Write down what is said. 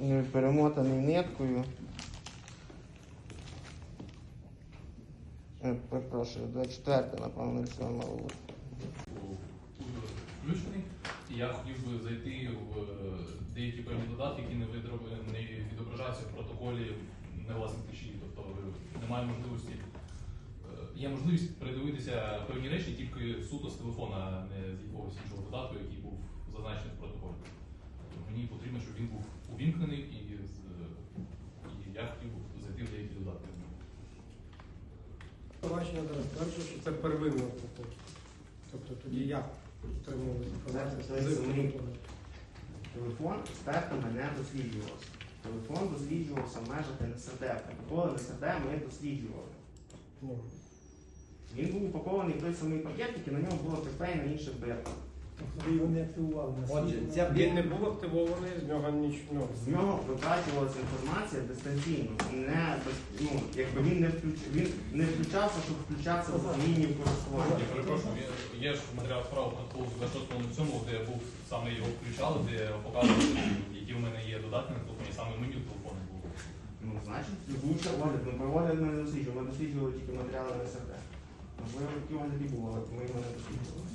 замотаний ниткою. Е, Перепрошую, 24, напевно, все мало включений. Я хотів би зайти в е, деякі певні додатки, які не відображаються в протоколі невласних ключів. Тобто е, немає можливості. е, Є можливість передивитися певні речі тільки суто з телефона, не з якогось іншого додатку, який був зазначений в протоколі. Тобто мені потрібно, щоб увімкнений і, з- і я хотів зайти в деякі додатки. Бачення зараз перше, що це первинний протокол. Тобто тоді як отримували інформацію? Телефон експертами не досліджувався. Телефон досліджувався в межах НСРД. Протоколи НСРД ми досліджували. Ну, Він був упакований в той самий пакет, який на ньому було приклеєно інше бирка. Ви його не активували Отже, ця Він не був активований, з нього нічого. З нього викачувалася інформація дистанційно. Не, без- ну, якби він не включ... він не включався, щоб включатися в зміні в користування. Я перепрошую, є, є ж матеріал справи протоколу з 26.07, де був саме його включали, де показували, які в мене є додатки на телефоні, саме меню телефону було. Ну, значить, був ще огляд. Ну, про огляд ми не досліджували. Ми досліджували тільки матеріали НСРД. Можливо, такі огляді були, але ми його не досліджували.